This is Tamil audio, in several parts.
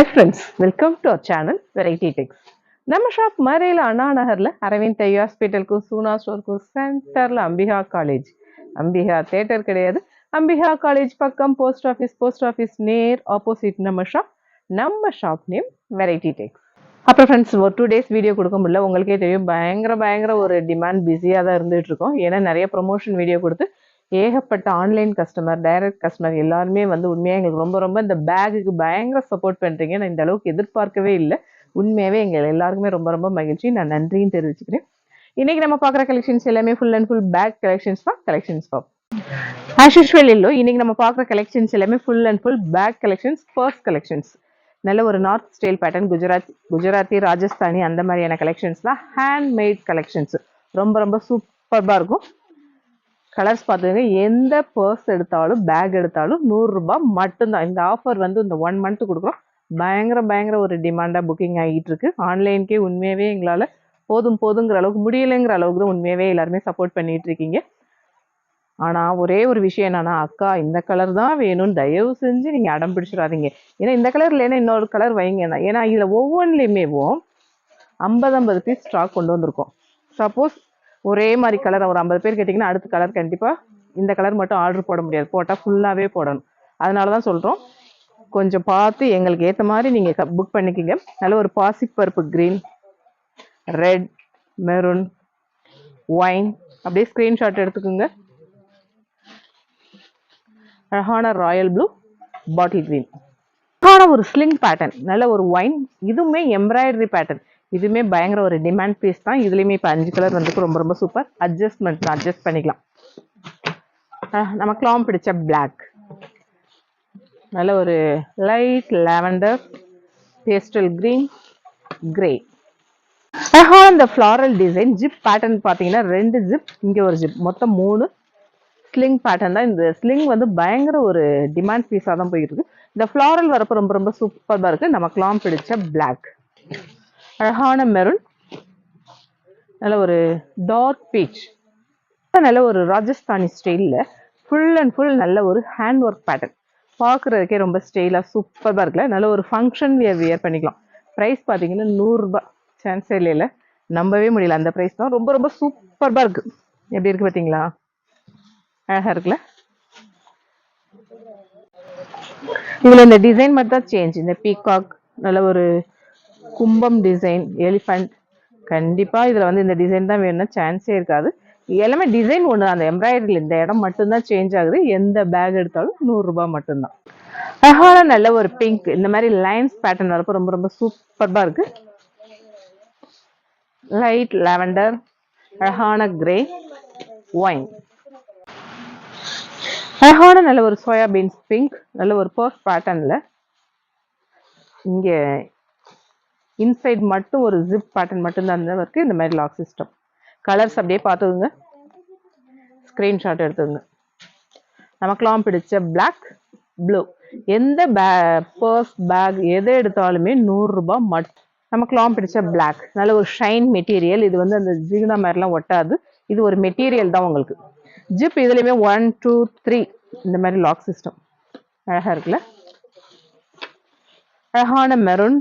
Hi friends welcome to our channel Variety Tex நம்ம ஷாப் மறையில் அண்ணா நகரில் அரவிந்த் ஐ ஹாஸ்பிட்டலுக்கும் சூனா ஸ்டோருக்கும் சென்டரில் அம்பிகா காலேஜ் அம்பிகா தேட்டர் கிடையாது. அம்பிகா காலேஜ் பக்கம் போஸ்ட் ஆஃபீஸ் போஸ்ட் ஆஃபீஸ் நேர் ஆப்போசிட் நம்ம ஷாப் நம்ம ஷாப் நேம் வெரைட்டி டெக்ஸ் அப்புறம் ஃப்ரெண்ட்ஸ் ஒரு டூ டேஸ் வீடியோ கொடுக்க முடியல. உங்களுக்கே தெரியும் பயங்கர பயங்கர ஒரு டிமாண்ட் பிஸியாக தான் இருந்துகிட்ருக்கோம் ஏன்னா நிறைய ப்ரொமோஷன் வீடியோ கொடுத்து ஏகப்பட்ட ஆன்லைன் கஸ்டமர் டைரக்ட் கஸ்டமர் எல்லாருமே வந்து உண்மையாக எங்களுக்கு ரொம்ப ரொம்ப இந்த பேக்குக்கு பயங்கர சப்போர்ட் பண்ணுறீங்க நான் இந்த அளவுக்கு எதிர்பார்க்கவே இல்லை. உண்மையாகவே எங்கள் எல்லாருக்குமே ரொம்ப ரொம்ப மகிழ்ச்சி. நான் நன்றியும் தெரிவிச்சுக்கிறேன். இன்னைக்கு நம்ம பார்க்குற கலெக்ஷன்ஸ் எல்லாமே full and full bag collections தான். கலெக்ஷன்ஸ் பார்ப்போம். ஆஸ் யூஸ்வல் இல்லோ இன்னைக்கு நம்ம பார்க்குற கலெக்ஷன்ஸ் எல்லாமே full and full bag collections first collections நல்ல ஒரு north style pattern Gujarat Gujarati Rajasthani அந்த மாதிரியான கலெக்ஷன்ஸ் தான். ஹேண்ட்மேட் கலெக்ஷன்ஸ் ரொம்ப ரொம்ப சூப்பராக இருக்கும். கலர்ஸ் பார்த்துங்க எந்த பர்ஸ் எடுத்தாலும் பேக் எடுத்தாலும் நூறுரூபா மட்டும்தான். இந்த ஆஃபர் வந்து இந்த ஒன் மந்த்து கொடுக்குறோம். பயங்கர பயங்கர ஒரு டிமாண்டாக புக்கிங் ஆகிட்டு இருக்கு ஆன்லைனுக்கே உண்மையாகவே எங்களால் போதும் போதுங்கிற அளவுக்கு முடியலைங்கிற அளவுக்கு தான் உண்மையாகவே எல்லாருமே சப்போர்ட் பண்ணிகிட்டு இருக்கீங்க ஆனால் ஒரே ஒரு விஷயம் என்னன்னா அக்கா இந்த கலர் தான் வேணும்னு தயவு செஞ்சு நீங்கள் அடம் பிடிச்சிடாதீங்க. ஏன்னா இந்த கலர் இல்லைன்னா இன்னொரு கலர் வைங்க. ஏன்னா இதில் ஒவ்வொன்றுலையுமேவும் ஐம்பது ஐம்பது பீஸ் ஸ்டாக் கொண்டு வந்திருக்கோம். சப்போஸ் ஒரே மாதிரி கலர் ஒரு ஐம்பது பேர் கேட்டிங்கன்னா அடுத்த கலர் கண்டிப்பாக இந்த கலர் மட்டும் ஆர்டர் போட முடியாது. போட்டால் ஃபுல்லாகவே போடணும். அதனால தான் சொல்கிறோம் கொஞ்சம் பார்த்து எங்களுக்கு ஏற்ற மாதிரி நீங்கள் புக் பண்ணிக்கிங்க. நல்ல ஒரு பாசிக் பருப்பு க்ரீன் ரெட் மெரூன் ஒயின் அப்படியே ஸ்க்ரீன்ஷாட் எடுத்துக்கோங்க. அழகான ராயல் ப்ளூ பாட்டில் க்ரீன் அழகான ஒரு ஸ்லிங் பேட்டர்ன் நல்ல ஒரு ஒயின் இதுவுமே எம்ப்ராய்டரி பேட்டர்ன் இதுவுமே பயங்கர ஒரு டிமாண்ட் பீஸ் தான். இதுலேயுமே இப்போ அஞ்சு கலர் வந்துட்டு ரொம்ப ரொம்ப சூப்பர் அட்ஜஸ்ட்மெண்ட் தான் அட்ஜஸ்ட் பண்ணிக்கலாம். நம்ம க்ளாம் பிடிச்ச பிளாக் நல்ல ஒரு light lavender pastel green grey அழகான இந்த ஃப்ளாரல் டிசைன் ஜிப் பேட்டர்ன் பார்த்தீங்கன்னா ரெண்டு ஜிப் இங்கே ஒரு ஜிப் மொத்தம் மூணு ஸ்லிங் பேட்டர்ன் தான். இந்த ஸ்லிங் வந்து பயங்கர ஒரு டிமாண்ட் பீஸாக தான் போயிட்டு இருக்கு. இந்த ஃப்ளாரல் வரப்போ ரொம்ப ரொம்ப சூப்பராக இருக்கு. க்ளாம் பிடிச்ச பிளாக் அழகான மெரூன் நல்ல ஒரு டார்க் பீச் நல்ல ஒரு ராஜஸ்தானி ஸ்டைலில் ஃபுல் அண்ட் ஃபுல் நல்ல ஒரு ஹேண்ட் ஒர்க் பேட்டர்ன் பார்க்குறதுக்கே ரொம்ப ஸ்டைலாக சூப்பராக இருக்குல்ல? நல்ல ஒரு ஃபங்க்ஷன் வியர் வியர் பண்ணிக்கலாம். ப்ரைஸ் பார்த்தீங்கன்னா நூறுரூபா சான்ஸே இல்லையில. நம்பவே முடியல. அந்த ப்ரைஸ் தான். ரொம்ப ரொம்ப சூப்பராக இருக்குது எப்படி இருக்குது பார்த்தீங்களா அழகாக இருக்குல்ல? இதில் இந்த டிசைன் மட்டும் தான் சேஞ்ச் இந்த பீகாக் நல்ல ஒரு கும்பம் டிசைன் எலிஃபண்ட் கண்டிப்பாக இதில் வந்து இந்த டிசைன் தான் வேணும்னா சான்ஸே இருக்காது. எல்லாமே டிசைன் ஒன்று அந்த எம்ப்ராய்டரியில் இந்த இடம் மட்டும்தான் சேஞ்ச் ஆகுது. எந்த பேக் எடுத்தாலும் நூறுரூபா மட்டும்தான். அழகான நல்ல ஒரு பிங்க் இந்த மாதிரி லைன்ஸ் பேட்டர்ன் வரப்போ ரொம்ப ரொம்ப சூப்பர்பாக இருக்கு. லைட் லாவெண்டர் அழகான கிரே ஒயின் அழகான நல்ல ஒரு சோயா பீன்ஸ் பிங்க் நல்ல ஒரு பர்ஃப் பேட்டர்னில் இங்கே இன்சைட் மட்டும் ஒரு ஜிப் பேட்டர்ன் மட்டும்தான் தான் இந்த மாதிரி லாக் சிஸ்டம் கலர்ஸ் அப்படியே பார்த்துக்குங்க. ஸ்க்ரீன்ஷாட் எடுத்துங்க நமக்கெல்லாம் பிடிச்ச பிளாக் ப்ளூ எந்த பே பர்ஸ் பேக் எதை எடுத்தாலுமே நூறுரூபா மட்டும் நமக்கெல்லாம் பிடிச்ச பிளாக் நல்ல ஒரு ஷைன் மெட்டீரியல் இது வந்து அந்த ஜிகுனா மாதிரிலாம் ஒட்டாது. இது ஒரு மெட்டீரியல் தான் உங்களுக்கு. ஜிப் இதுலேயுமே ஒன் டூ த்ரீ இந்த மாதிரி லாக் சிஸ்டம் அழகாக இருக்குல்ல? அழகான மெரூன்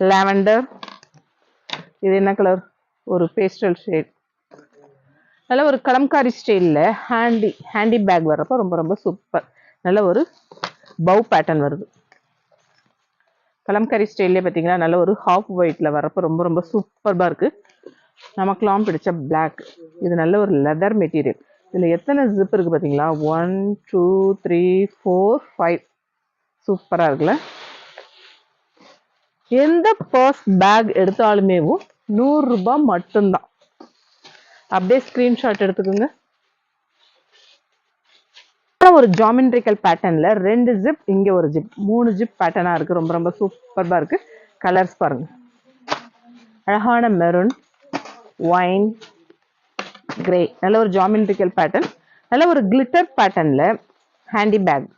லாவெண்டர் இது என்ன கலர் ஒரு பேஸ்டல் ஷேட் நல்ல ஒரு கலம்காரி ஸ்டைலில் ஹேண்டி ஹேண்டி பேக் வர்றப்போ ரொம்ப ரொம்ப சூப்பர் நல்ல ஒரு பவு பேட்டர்ன் வருது. கலம்காரி ஸ்டைல்லே பார்த்தீங்கன்னா நல்ல ஒரு ஹாஃப் ஒயிட்டில் வர்றப்போ ரொம்ப ரொம்ப சூப்பராக இருக்குது நமக்குலாம் பிடிச்ச பிளாக் இது நல்ல ஒரு லெதர் மெட்டீரியல் இதில் எத்தனை ஜிப் இருக்குது பார்த்தீங்களா one two three four five சூப்பராக இருக்குல்ல? எந்த பர்ஸ் பேக் எடுத்தாலுமேவும் நூறுரூபா மட்டும்தான். அப்படியே ஸ்க்ரீன்ஷாட் எடுத்துக்கோங்க. ஒரு ஜாமெண்ட்ரிக்கல் பேட்டர்னில் ரெண்டு ஜிப் இங்க ஒரு ஜிப் மூணு ஜிப் பேட்டர்னா இருக்கு. ரொம்ப ரொம்ப சூப்பர்பா இருக்கு. கலர்ஸ் பாருங்க. அழகான மெரூன் ஒயின் கிரே நல்ல ஒரு ஜாமெண்ட்ரிக்கல் பேட்டர்ன் நல்ல ஒரு கிளிட்டர் பேட்டர்ன்ல ஹேண்டி பேக்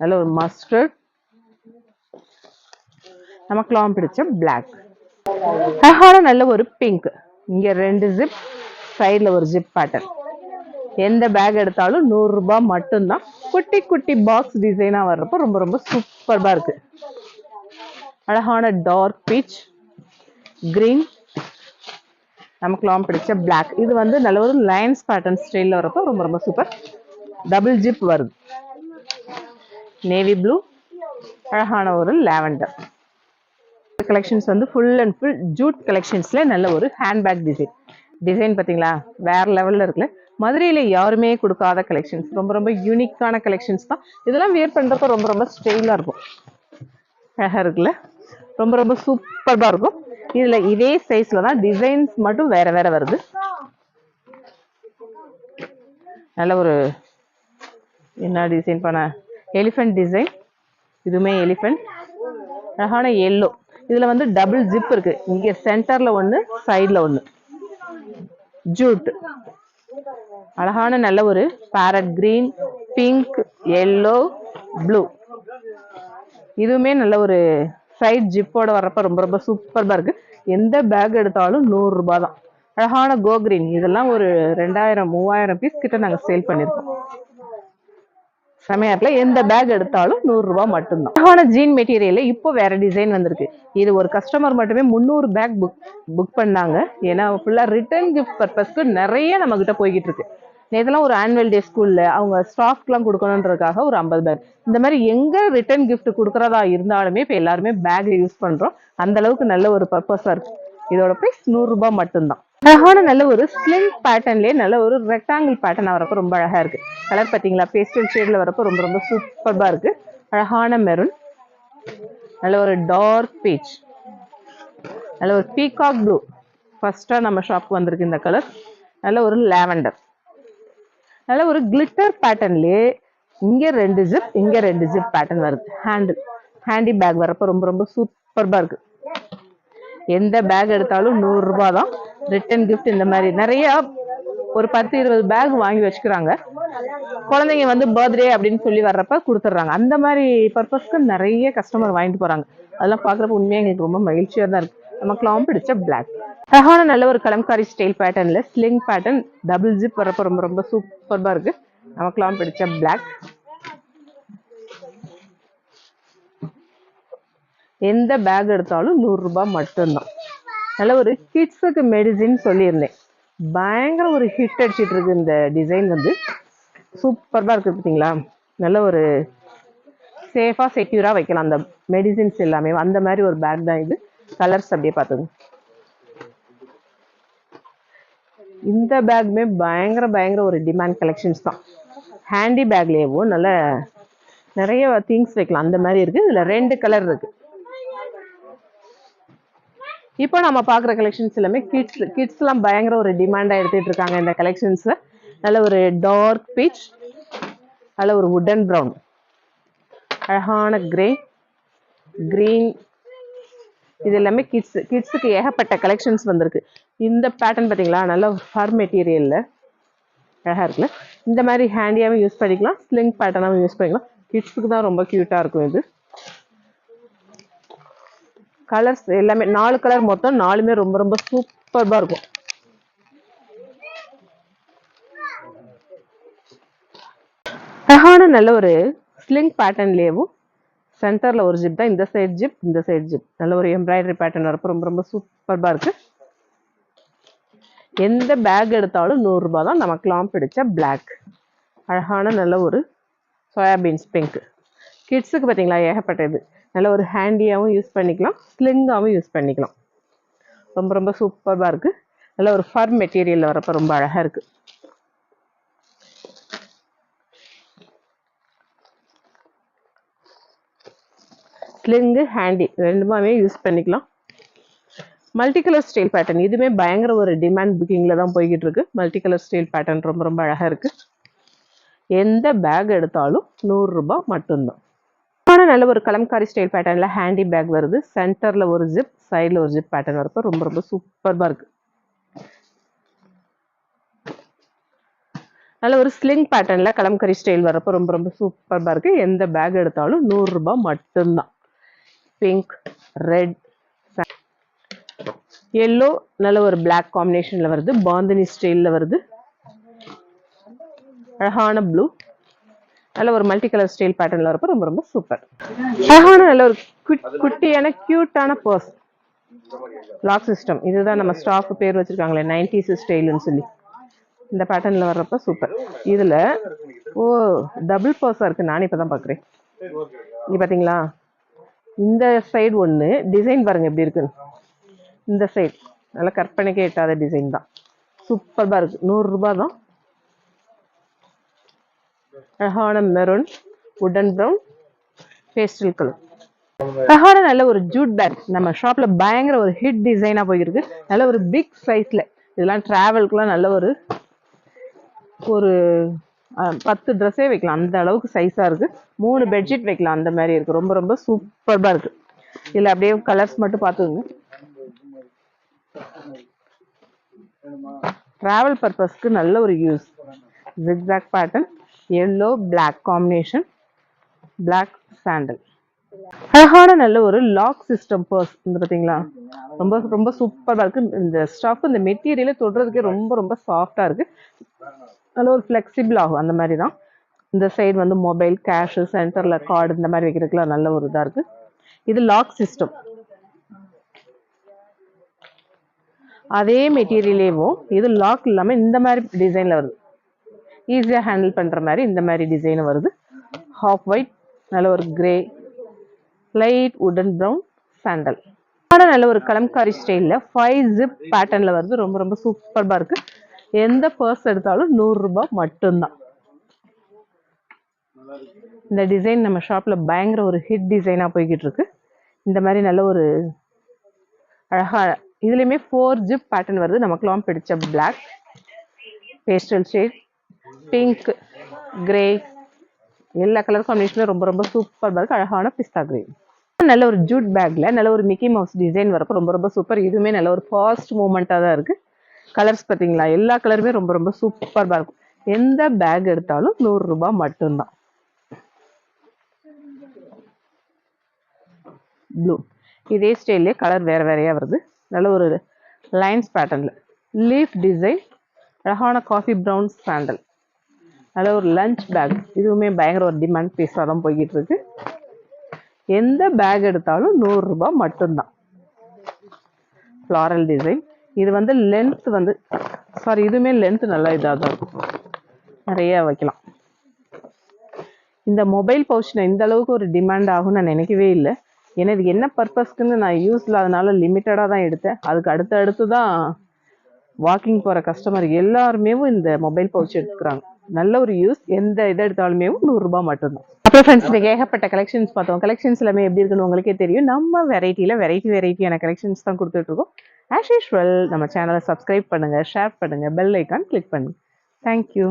நல்ல ஒரு மஸ்டர்ட் நமக்கெல்லாம் பிடிச்ச பிளாக் அழகான நல்ல ஒரு பிங்க் இங்க ரெண்டு ஜிப் சைடில் ஒரு ஜிப் பேட்டர்ன் எந்த பேக் எடுத்தாலும் நூறு ரூபாய் மட்டும்தான். குட்டி குட்டி பாக்ஸ் டிசைனா வர்றப்ப ரொம்ப ரொம்ப சூப்பர்பா இருக்கு. அழகான டார்க் பீச் கிரீன் நமக்குலாம் பிடிச்ச Black. இது வந்து நல்ல ஒரு லைன்ஸ் பேட்டர்ன் ஸ்டைலில் வரப்போ ரொம்ப ரொம்ப சூப்பர் டபுள் ஜிப் வருது. நேவி ப்ளூ அழகான ஒரு லாவெண்டர் கலெக்ஷன்ஸ் வந்து ஃபுல் அண்ட் ஃபுல் ஜூட் கலெக்ஷன்ஸில் நல்ல ஒரு ஹேண்ட்பேக் டிசைன் டிசைன் பார்த்தீங்களா? வேறு லெவலில் இருக்குல்ல. மதுரையில் யாருமே கொடுக்காத கலெக்ஷன்ஸ் ரொம்ப ரொம்ப யூனிக்கான கலெக்ஷன்ஸ் தான். இதெல்லாம் வியர் பண்ணுறப்ப ரொம்ப ரொம்ப ஸ்டைலாக இருக்கும். அழகாக இருக்குல்ல? ரொம்ப ரொம்ப சூப்பராக இருக்கும். இதில் இதே சைஸில் தான் டிசைன்ஸ் மட்டும் வேறு வேறு வருது. நல்ல ஒரு என்ன டிசைன் பண்ண? எலிஃபெண்ட் டிசைன் இதுவுமே எலிஃபெண்ட் அழகான எல்லோ இதுல வந்து டபுள் ஜிப் இருக்கு. இங்க சென்டர்ல ஒண்ணு சைடில் ஒண்ணு. ஜூட் அழகான நல்ல ஒரு parrot green pink yellow blue இதுவுமே நல்ல ஒரு சைட் ஜிப்போட வர்றப்ப ரொம்ப ரொம்ப சூப்பராக இருக்கு. எந்த பேக் எடுத்தாலும் நூறு ரூபாய் தான். அழகான கோ கிரீன் இதெல்லாம் ஒரு ரெண்டாயிரம் மூவாயிரம் பீஸ் கிட்ட நாங்கள் சேல் பண்ணியிருக்கோம் சமயத்துல எந்த பேக் எடுத்தாலும் நூறு ரூபாய் மட்டும்தான் அழகான ஜீன் மெட்டீரியல்ல இப்போ வேற டிசைன் வந்திருக்கு. இது ஒரு கஸ்டமர் மட்டுமே முந்நூறு பேக் புக் புக் பண்ணாங்க. ஏன்னா ஃபுல்லா ரிட்டர்ன் கிஃப்ட் பர்பஸ்க்கு நிறைய நம்ம கிட்ட போய்கிட்டு இருக்கு. நேற்றுலாம் ஒரு ஆனுவல் டே ஸ்கூல்ல அவங்க ஸ்டாஃப்க்குலாம் கொடுக்கணுன்றதுக்காக ஒரு ஐம்பது பேக் இந்த மாதிரி எங்க ரிட்டர்ன் gift கொடுக்கறதா இருந்தாலுமே இப்போ எல்லாருமே பேக் யூஸ் பண்றோம். அந்த அளவுக்கு நல்ல ஒரு பர்பஸா இருக்கு. இதோட பிரைஸ் நூறு ரூபாய் மட்டும்தான். அழகான நல்ல ஒரு ஸ்லிம் பேட்டர்ன்லேயே நல்ல ஒரு ரெக்டாங்கிள் பேட்டர்ன் வரப்போ ரொம்ப அழகா இருக்கு. கலர் பாத்தீங்களா? பேஸ்டல் ஷேட்ல வரப்போ ரொம்ப ரொம்ப சூப்பர்பா இருக்கு. அழகான மெரூன் நல்ல ஒரு டார்க் பீச் நல்ல ஒரு பீகாக் ப்ளூ ஃபர்ஸ்டா நம்ம ஷாப்க்கு வந்திருக்கு இந்த கலர் நல்ல ஒரு லாவெண்டர் நல்ல ஒரு கிளிட்டர் பேட்டர்ன்லயே இங்க ரெண்டு ஜிப் இங்க ரெண்டு ஜிப் பேட்டர்ன் வருது. ஹேண்டில் ஹேண்டி பேக் வரப்ப ரொம்ப ரொம்ப சூப்பர்பா இருக்கு. எந்த பேக் எடுத்தாலும் நூறு ரூபாய் தான். ரிட்டன் கிஃப்ட் இந்த மாதிரி நிறைய ஒரு பத்து இருபது பேக் வாங்கி வச்சுக்கிறாங்க. குழந்தைங்க வந்து பர்த்டே அப்படின்னு சொல்லி வர்றப்ப கொடுத்துட்றாங்க. அந்த மாதிரி பர்பஸ்க்கு நிறைய கஸ்டமர் வாங்கிட்டு போகிறாங்க அதெல்லாம் பார்க்குறப்ப உண்மையாக எங்களுக்கு ரொம்ப மகிழ்ச்சியாக தான் இருக்குது நமக்குலாம் பிடிச்ச பிளாக் அழகான நல்ல ஒரு கலம்காரி ஸ்டைல் பேட்டர்னில் ஸ்லிங் பேட்டர்ன் டபுள் ஜிப் வரப்ப ரொம்ப ரொம்ப சூப்பர்பா இருக்குது நமக்குலாம் பிடிச்ச பிளாக் எந்த பேக் எடுத்தாலும் நூறுரூபா மட்டும்தான். நல்ல ஒரு கிட்ஸுக்கு மெடிசின் சொல்லியிருந்தேன். பயங்கர ஒரு ஹிட் அடிச்சிட்டு இருக்கு இந்த டிசைன் வந்து. சூப்பராக இருக்குது பார்த்தீங்களா நல்ல ஒரு சேஃபாக செக்யூராக வைக்கலாம். அந்த மெடிசின்ஸ் எல்லாமே. அந்த மாதிரி ஒரு பேக் தான் இது. கலர்ஸ் அப்படியே பார்த்துங்க இந்த பேக்குமே பயங்கர பயங்கர ஒரு டிமாண்ட் கலெக்ஷன்ஸ் தான். ஹேண்டி பேக்லேயேவும் நல்ல நிறைய திங்ஸ் வைக்கலாம். அந்த மாதிரி இருக்குது இதில் ரெண்டு கலர் இருக்குது இப்போ நம்ம பார்க்குற கலெக்ஷன்ஸ் எல்லாமே கிட்ஸ் கிட்ஸ்லாம் பயங்கர ஒரு டிமாண்டாக எடுத்துகிட்டு இருக்காங்க இந்த கலெக்ஷன்ஸில் நல்ல ஒரு டார்க் பீச் நல்ல ஒரு வுடன் ப்ரௌன் அழகான கிரே க்ரீன் இது எல்லாமே கிட்ஸ் கிட்ஸுக்கு ஏகப்பட்ட கலெக்ஷன்ஸ் வந்திருக்கு. இந்த பேட்டர்ன் பார்த்தீங்களா? நல்ல ஒரு ஃபர் மெட்டீரியலில் அழகாக இருக்குல்ல? இந்த மாதிரி ஹேண்டியாகவும் யூஸ் பண்ணிக்கலாம். ஸ்லிங் பேட்டர்னாகவும் யூஸ் பண்ணிக்கலாம். கிட்ஸுக்கு தான் ரொம்ப க்யூட்டாக இருக்கும் இது. கலர்ஸ் எல்லாமே நாலு கலர் மொத்தம் நாலுமே ரொம்ப ரொம்ப சூப்பர்பாக இருக்கும். அழகான நல்ல ஒரு ஸ்லிங் பேட்டர்ன்லேயும் சென்டரில் ஒரு ஜிப் தான். இந்த சைட் ஜிப் இந்த சைட் ஜிப் நல்ல ஒரு எம்ப்ராய்டரி பேட்டர்ன் வரப்போ ரொம்ப ரொம்ப சூப்பர்பாக இருக்கு. எந்த பேக் எடுத்தாலும் நூறுரூபா தான் நமக்குலாம் பிடிச்ச பிளாக் அழகான நல்ல ஒரு சோயாபீன்ஸ் பிங்க் கிட்ஸுக்கு பார்த்தீங்களா ஏகப்பட்டது. நல்ல ஒரு ஹேண்டியாகவும் யூஸ் பண்ணிக்கலாம். ஸ்லிங்காகவும் யூஸ் பண்ணிக்கலாம். ரொம்ப ரொம்ப சூப்பராக இருக்குது நல்ல ஒரு ஃபர் மெட்டீரியலில் வரப்போ ரொம்ப அழகாக இருக்குது ஸ்லிங்கு ஹேண்டி ரெண்டுமாவே யூஸ் பண்ணிக்கலாம். மல்டி கலர் ஸ்டைல் பேட்டர்ன் இதுவுமே பயங்கர ஒரு டிமாண்ட் புக்கிங்கில் தான் போய்கிட்டு இருக்கு. மல்டி கலர் ஸ்டைல் பேட்டர்ன் ரொம்ப ரொம்ப அழகாக இருக்குது எந்த பேக் எடுத்தாலும் நூறுரூபா மட்டும்தான். நல்ல ஒரு கலம்காரி ஸ்டைல் பேட்டர்னில் ஹேண்டி பேக் வருது. சென்டரில் ஒரு ஜிப் சைடில் ஒரு ஜிப் பேட்டர்ன் வரப்போ ரொம்ப ரொம்ப சூப்பர்பாக இருக்குது நல்ல ஒரு ஸ்லிங் பேட்டர்னில் கலம்கரி ஸ்டைல் வரப்போ ரொம்ப ரொம்ப சூப்பர்பா இருக்குது எந்த பேக் எடுத்தாலும் நூறுரூபா மட்டும்தான். பிங்க் ரெட் எல்லோ நல்ல ஒரு பிளாக் காம்பினேஷனில் வருது. பாந்தினி ஸ்டைலில் வருது. அழகான ப்ளூ நல்ல ஒரு மல்டி கலர் ஸ்டைல் பேட்டர்னில் வரப்போ ரொம்ப ரொம்ப சூப்பர் அழகான நல்ல ஒரு குட்டியான க்யூட்டான பர்ஸ் லாக் சிஸ்டம் இதுதான் நம்ம ஸ்டாஃப் பேர் வச்சிருக்காங்களே நைன்டிஸ் ஸ்டைலுன்னு சொல்லி. இந்த பேட்டர்னில் வர்றப்ப சூப்பர் இதில் ஓ டபுள் பர்ஸாக இருக்குது நானே இப்போ தான் பார்க்குறேன் பாத்தீங்களா? இந்த சைடு ஒன்று டிசைன் பாருங்க எப்படி இருக்குன்னு. இந்த சைடு நல்லா கற்பனைக்கே எட்டாத டிசைன் தான். சூப்பராக இருக்குது நூறுரூபா தான். அழகான மெரூன் உடன் ப்ரௌன் பேஸ்டல் கலர் அழகான நல்ல ஒரு ஜூட் பேக் நம்ம ஷாப்ல பயங்கர ஒரு ஹிட் டிசைனா போயிருக்கு. நல்ல ஒரு பிக் சைஸ்ல இதெல்லாம் டிராவல்க்குலாம் நல்ல ஒரு ஒரு பத்து ட்ரெஸ்ஸே வைக்கலாம். அந்த அளவுக்கு சைஸாக இருக்கு. மூணு பெட்ஷீட் வைக்கலாம். அந்த மாதிரி இருக்கு. ரொம்ப ரொம்ப சூப்பர்பா இருக்கு. இதில் அப்படியே கலர்ஸ் மட்டும் பார்த்துங்க ட்ராவல் பர்பஸ்க்கு நல்ல ஒரு use zigzag pattern yellow black combination black sandal அழகான நல்ல ஒரு லாக் சிஸ்டம் பர்ஸ் இந்த பார்த்தீங்களா ரொம்ப ரொம்ப சூப்பராக இருக்கு. இந்த ஸ்டஃப் இந்த மெட்டீரியலை தொடுறதுக்கே ரொம்ப ரொம்ப சாஃப்டாக இருக்கு. நல்ல ஒரு ஃப்ளெக்சிபிள் ஆகும். அந்த மாதிரி தான். இந்த சைடு வந்து மொபைல் கேஷு சென்டரில் கார்டு இந்த மாதிரி வைக்கிறதுக்குலாம் நல்ல ஒரு இதாக இருக்கு. இது லாக் சிஸ்டம் அதே மெட்டீரியலேவும் இது லாக் இல்லாமல் இந்த மாதிரி டிசைனில் வருது. ஈஸியாக ஹேண்டில் பண்ணுற மாதிரி இந்த மாதிரி டிசைன் வருது. ஹாஃப் ஒயிட் நல்ல ஒரு கிரே லைட் உடன் ப்ரௌன் சாண்டல் ஆனால் நல்ல ஒரு கலம்காரி ஸ்டைலில் ஃபைவ் ஜிப் பேட்டர்னில் வருது. ரொம்ப ரொம்ப சூப்பராக இருக்குது எந்த பர்ஸ் எடுத்தாலும் நூறுரூபா மட்டும்தான். இந்த டிசைன் நம்ம ஷாப்பில் பயங்கர ஒரு ஹிட் டிசைனாக போய்கிட்டு இருக்கு. இந்த மாதிரி நல்ல ஒரு அழகாக இதுலேயுமே ஃபோர் ஜிப் பேட்டர்ன் வருது. நமக்குலாம் பிடிச்ச black pastel shade pink grey எல்லா கலர் காம்பினேஷனும் ரொம்ப ரொம்ப சூப்பராக இருக்கு அழகான பிஸ்தா கிரீன் நல்ல ஒரு ஜூட் பேக்கில் நல்ல ஒரு மிக்கி மவுஸ் டிசைன் வரப்போ ரொம்ப ரொம்ப சூப்பர் இதுவுமே நல்ல ஒரு ஃபாஸ்ட் மூமெண்ட்டாக தான் இருக்குது கலர்ஸ் பார்த்தீங்களா? எல்லா கலருமே ரொம்ப ரொம்ப சூப்பராக இருக்கும். எந்த பேக் எடுத்தாலும் நூறு ரூபாய் மட்டும்தான். ப்ளூ இதே ஸ்டைல்லே கலர் வேற வேறையாக வருது. நல்ல ஒரு லைன்ஸ் பேட்டர்னில் லீஃப் டிசைன் அழகான காஃபி ப்ரௌன் சாண்டல் நல்ல ஒரு லஞ்ச் பேக் இதுவுமே பயங்கர ஒரு டிமாண்ட் பீஸாக தான் போய்கிட்டு இருக்கு எந்த பேக் எடுத்தாலும் நூறுரூபா மட்டும்தான். ஃப்ளாரல் டிசைன் இது வந்து லென்த் வந்து சாரி இதுவுமே லென்த் நல்லா இதாக தான் இருக்கும் நிறைய வைக்கலாம். இந்த மொபைல் பவுச் நான் இந்த அளவுக்கு ஒரு டிமாண்ட் ஆகும்னு நான் நினைக்கவே இல்லை. ஏன்னா இது என்ன பர்பஸ்க்குன்னு நான் யூஸ் இல்லாதனால லிமிட்டடாக தான் எடுத்தேன். அதுக்கு அடுத்து அடுத்து தான் வாக்கிங் போகிற கஸ்டமர் எல்லாருமே இந்த மொபைல் பவுச் எடுத்துக்கிறாங்க. நல்ல ஒரு யூஸ் எந்த இதை எடுத்தாலுமே நூறுரூபா மட்டும்தான். அப்புறம் ஃப்ரெண்ட்ஸ் இன்னைக்கு ஏகப்பட்ட கலெக்ஷன்ஸ் பார்த்தோம். கலெக்ஷன்ஸ் எல்லாமே எப்படி இருக்குன்னு உங்களுக்கே தெரியும். நம்ம வெரைட்டியில் வெரைட்டி வெரைட்டியான கலெக்ஷன்ஸ் தான் கொடுத்துட்ருக்கோம் ஆஸ் யூஷுவல் நம்ம சேனலை சப்ஸ்கிரைப் பண்ணுங்கள் ஷேர் பண்ணுங்கள் பெல் ஐக்கான் கிளிக் பண்ணுங்கள் தேங்க்யூ